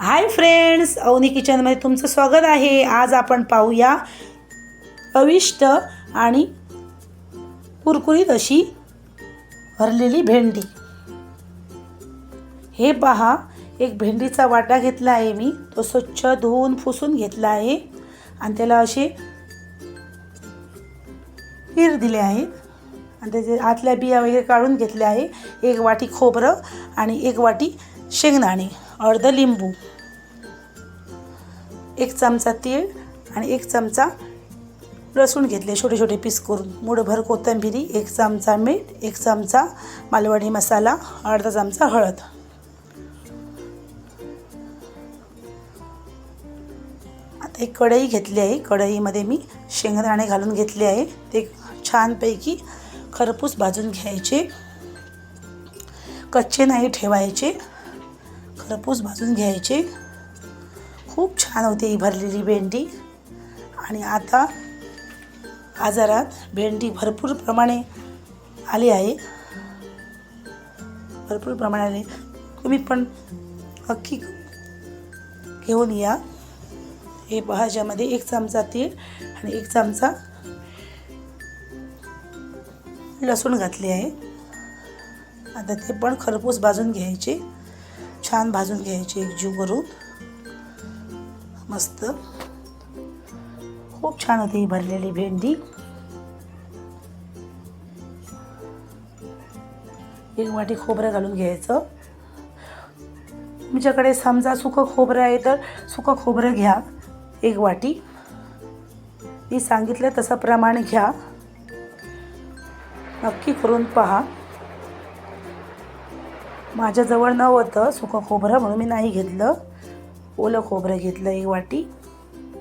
Hi friends Avni किचनमध्ये तुमचं स्वागत आहे. आज आपण पाहूया अविष्ट आणि कुरकुरीत अशी भरलेली भेंडी. हे पहा एक भेंडीचा वाटा घेतला आहे मी. तो स्वच्छ धुवून पुसून घेतला आहे आणि त्याला असे पीर दिले आहेत. आणि त्याचे आतल्या बिया वगैरे काढून घेतल्या आहे. एक वाटी खोबरं आणि एक वाटी शेंगदाणे अर्ध लिंबू. एक चमचा तीळ आणि एक चमचा लसूण घेतले छोटे छोटे पीस करून. मुठभर कोथिंबिरी एक चमचा मीठ एक चमचा मालवणी मसाला अर्धा चमचा हळद. आता एक कढई घेतली आहे. कढईमध्ये मी शेंगदाणे घालून घेतले आहे. ते छानपैकी खरपूस भाजून घ्यायचे. कच्चे नाही ठेवायचे. खरपूस भाजून घ्यायचे. खूप छान होते ही भरलेली भेंडी. आणि आता बाजारात भेंडी भरपूर प्रमाणे आली आहे. भरपूर प्रमाणे आली. तुम्ही पण नक्की घेऊन या. हे भाज्यामध्ये एक चमचा तीळ आणि एक चमचा लसूण घातले आहे. आता ते पण खरपूस भाजून घ्यायचे. छान भाजून घ्यायचे एक जीव करून मस्त. खूप छान होती ही भरलेली भेंडी. एक वाटी खोबरं घालून घ्यायचं. तुमच्याकडे समजा सुकं खोबरं आहे तर सुकं खोबरं घ्या एक वाटी. मी सांगितलं तसं प्रमाण घ्या. नक्की करून पहा. माझ्याजवळ नव्हतं सुकं खोबरं म्हणून मी नाही घेतलं. ओलं खोबरं घेतलं एक वाटी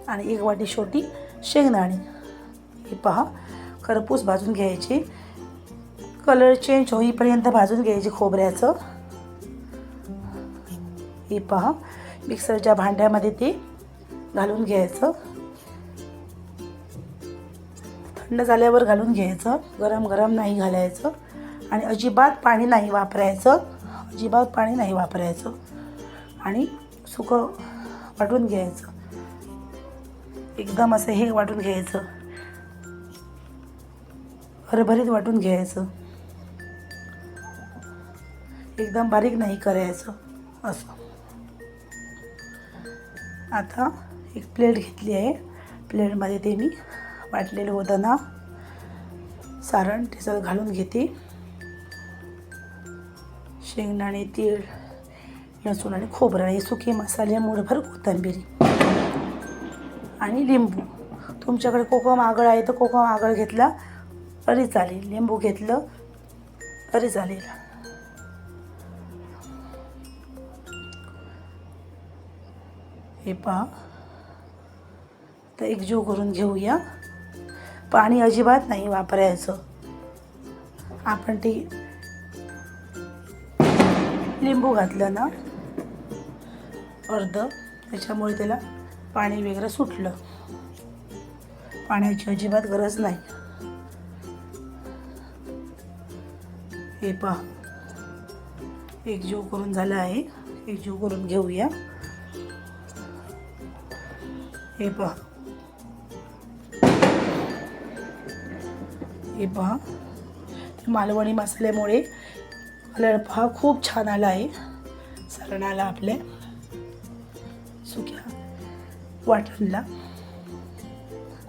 आणि एक वाटी छोटी शेंगदाणे. हे पहा खरपूस भाजून घ्यायचे. कलर चेंज होईपर्यंत भाजून घ्यायचे खोबऱ्याचं. हे पहा मिक्सरच्या भांड्यामध्ये ते घालून घ्यायचं. थंड झाल्यावर घालून घ्यायचं. गरम गरम नाही घालायचं. आणि अजिबात पाणी नाही वापरायचं. अजिबात पाणी नाही वापरायचं. आणि सुकं वाटून घ्यायचं. एकदम असं हे वाटून घ्यायचं. हरभरीत वाटून घ्यायचं. एकदम बारीक नाही करायचं असं. आता एक प्लेट घेतली आहे. प्लेटमध्ये ते मी वाटलेलं होतं ना सारण ते घालून घेते. शेंगदाणे तीळ लसूण आणि खोबरं हे सुके मसाले मुठभर कोथिंबिरी आणि लिंबू. तुमच्याकडे कोकम आगळ आहे तर कोकम आगळ घेतला तरी चालेल. लिंबू घेतलं तरी चालेल. हे पहा. तर एकजीव करून घेऊया. पाणी अजिबात नाही वापरायचं. आपण ते लिंबू घातलं ना अर्ध. त्याच्यामुळे त्याला पाणी वगैरे सुटलं. पाण्याची अजिबात गरज नाही. हे पहा. एकजीव करून झाला आहे. एकजीव करून घेऊया. हे पहा. हे पहा. मालवणी मसाल्यामुळे कलर पहा खूप छान आला आहे. सरणाला आपल्या. सुक्या वाटणला.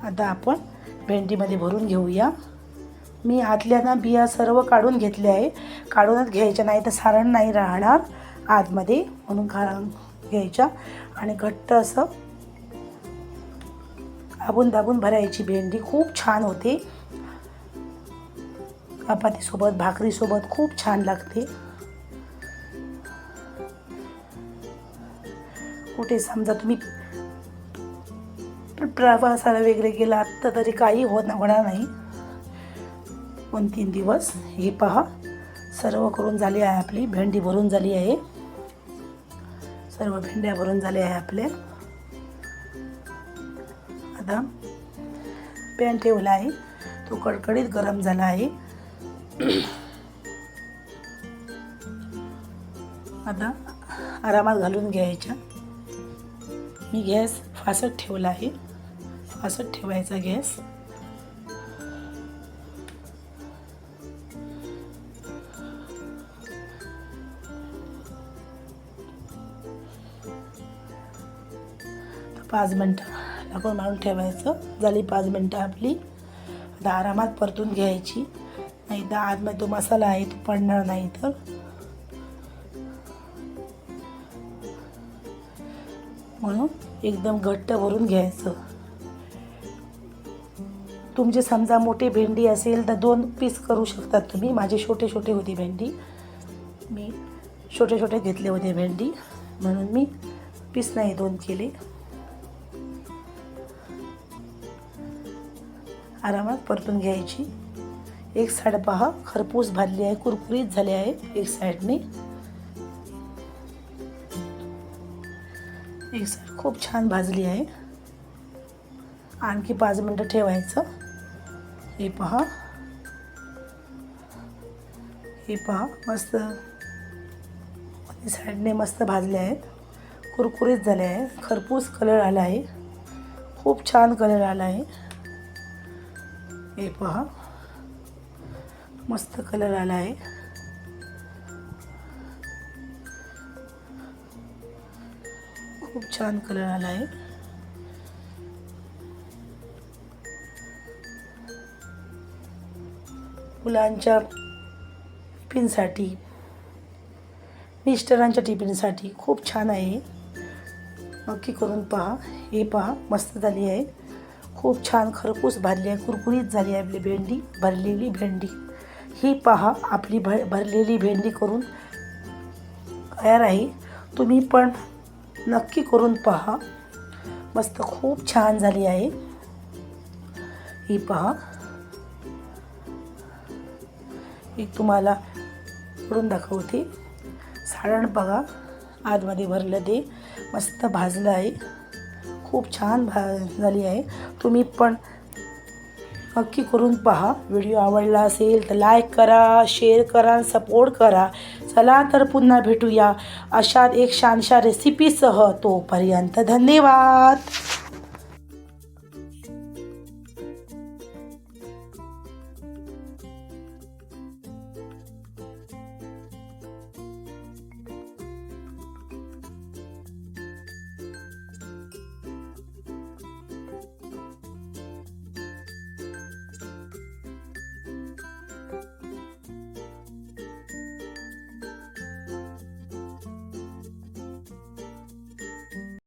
आता आपण भेंडीमध्ये भरून घेऊया. मी आतल्या ना बिया सर्व काढून घेतल्या आहे. काढूनच घ्यायच्या नाही तर सारण नाही राहणार आतमध्ये म्हणून खा घ्यायच्या. आणि घट्ट असं दाबून दाबून भरायची भेंडी खूप छान होते. चपातीसोबत भाकरीसोबत खूप छान लागते. कुठे समजा तुम्ही प्रवासाला वगैरे गेला तर तरी काही होत होणार नाही. दोन तीन दिवस हे पहा सर्व करून झाली आहे आपली भेंडी भरून झाली आहे. सर्व भेंड्या भरून झाल्या आहे आपल्या आता पॅन ठेवला आहे तो कडकडीत गरम झाला आहे. आता आरामात घालून घ्यायच्या. मी गॅस फासत ठेवला आहे. फासत ठेवायचा गॅस. पाच मिनटं झाकून मारून ठेवायचं. झाली पाच मिनटं आपली. आता आरामात परतून घ्यायची. नाही तर आतमध्ये तो मसाला आहे तो पडणार नाही तर. म्हणून एकदम घट्ट भरून घ्यायचं. तुमची समजा मोठी भेंडी असेल तर दोन पीस करू शकतात तुम्ही. माझे छोटे छोटे होती भेंडी. मी छोटे छोटे घेतले होते भेंडी. म्हणून मी पीस नाही दोन केले. आरामात परतून घ्यायची. एक साईड पहा खरपूस भाजली आहे कुरकुरीत झाले आहे एक साईडने एक सर खूप छान भाजली आहे. आणखी पाच मिनटं ठेवायचं. हे पहा. हे पहा मस्त. साईडने मस्त भाजले आहेत. कुरकुरीत झाले आहे खरपूस कलर आला आहे. खूप छान कलर आला आहे. हे पहा. मस्त कलर आला आहे. खूप छान कलर आला आहे. मुलांच्या टिफिनसाठी मिस्टरांच्या टिफिनसाठी खूप छान आहे. नक्की करून पहा. हे पहा मस्त झाली आहे. खूप छान खरपूस भाजली आहे कुरकुरीत झाली आहे आपली भेंडी भरलेली भेंडी. ही पहा आपली भ भरलेली भेंडी करून तयार आहे. तुम्ही पण नक्की करून पहा. मस्त खूप छान झाली आहे. ही पहा. एक तुम्हाला पडून दाखवते. सारण बघा. आतमध्ये भरलं ते. मस्त भाजलं आहे. खूप छान भा झाली आहे. तुम्ही पण नक्की करून पहा. व्हिडिओ आवडला असेल तर लाईक करा शेअर करा सपोर्ट करा. चला तर पुन्हा भेटूया अशात एक छानशा रेसिपीसह तोपर्यंत धन्यवाद.